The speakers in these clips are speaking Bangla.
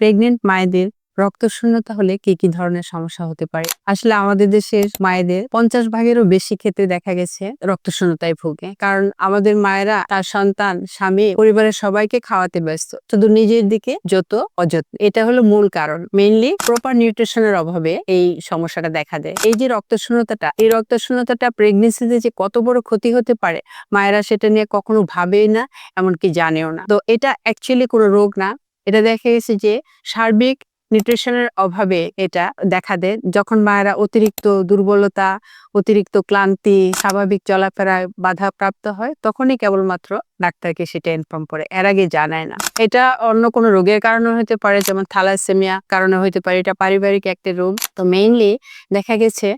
প্রেগনেন্ট মায়েদের রক্ত শূন্যতা হলে কি কি ধরনের সমস্যা হতে পারে? আসলে আমাদের দেশের মায়েদের পঞ্চাশ ভাগেরও বেশি ক্ষেত্রে দেখা গেছে রক্ত শূন্যতায় ভুগে। কারণ আমাদের মায়েরা, তার সন্তান, স্বামী, পরিবারের সবাইকে খাওয়াতে ব্যস্ত। শুধু নিজের দিকে যত অযত্ন। এটা হলো মূল কারণ। মেইনলি প্রপার নিউট্রিশনের অভাবে এই সমস্যাটা দেখা দেয়। এই যে রক্ত শূন্যতাটা এই রক্ত শূন্যতাটা প্রেগনেন্সিতে যে কত বড় ক্ষতি হতে পারে, মায়েরা সেটা নিয়ে কখনো ভাবেই না, এমনকি জানেও না। তো এটা অ্যাকচুয়ালি কোনো রোগ না। এটা দেখা গেছে যে সার্বিক নিউট্রিশনের অভাবে এটা দেখা দেয়। যখন মায়েরা অতিরিক্ত দুর্বলতা, অতিরিক্ত ক্লান্তি, স্বাভাবিক চলাফেরায় বাধা প্রাপ্ত হয়, তখনই কেবলমাত্র ডাক্তারকে সেটা ইনফর্ম করে। এর আগে জানায় না। এটা অন্য কোনো রোগের কারণে হতে পারে, যেমন থ্যালাসেমিয়া কারণে হতে পারে। এটা পারিবারিক একটা রোগ। তো মেইনলি দেখা গেছে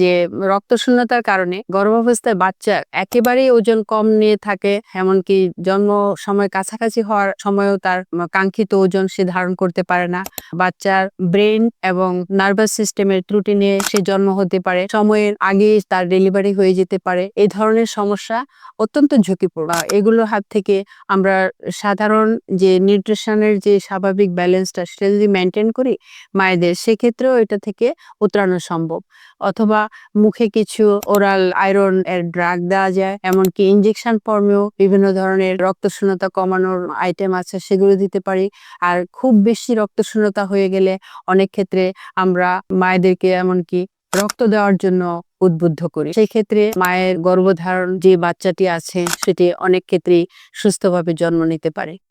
যে রক্ত শূন্যতার কারণে গর্ভাবস্থায় বাচ্চা একেবারেই ওজন কম নিয়ে থাকে, এমনকি জন্ম সময় কাছাকাছি হওয়ার সময়ও তার কাঙ্ক্ষিত ওজন সে ধারণ করতে পারে না। বাচ্চার ব্রেন এবং নার্ভাস সিস্টেমের ত্রুটি নিয়ে সে জন্ম হতে পারে। সময়ের আগে তার ডেলিভারি হয়ে যেতে পারে। এই ধরনের সমস্যা অত্যন্ত ঝুঁকিপূর্ণ। এগুলোর হাত থেকে আমরা সাধারণ যে নিউট্রিশনের যে স্বাভাবিক ব্যালেন্সটা সেটা যদি মেনটেন করি মায়েদের, সেক্ষেত্রেও এটা থেকে উতরানো সম্ভব। অথবা মুখে কিছু ওরাল আয়রন এর ড্রাগ দেওয়া যায়, এমনকি ইনজেকশন ফর্মেও বিভিন্ন ধরনের রক্ত শূন্যতা কমানোর আইটেম আছে, সেগুলো দিতে পারি। আর খুব বেশি রক্ত শূন্যতা হয়ে গেলে অনেক ক্ষেত্রে আমরা মায়েদেরকে এমনকি রক্ত দেওয়ার জন্য উদ্বুদ্ধ করি। সেই ক্ষেত্রে মায়ের গর্ভধারণ যে বাচ্চাটি আছে, সেটি অনেক ক্ষেত্রেই সুস্থভাবে জন্ম নিতে পারে।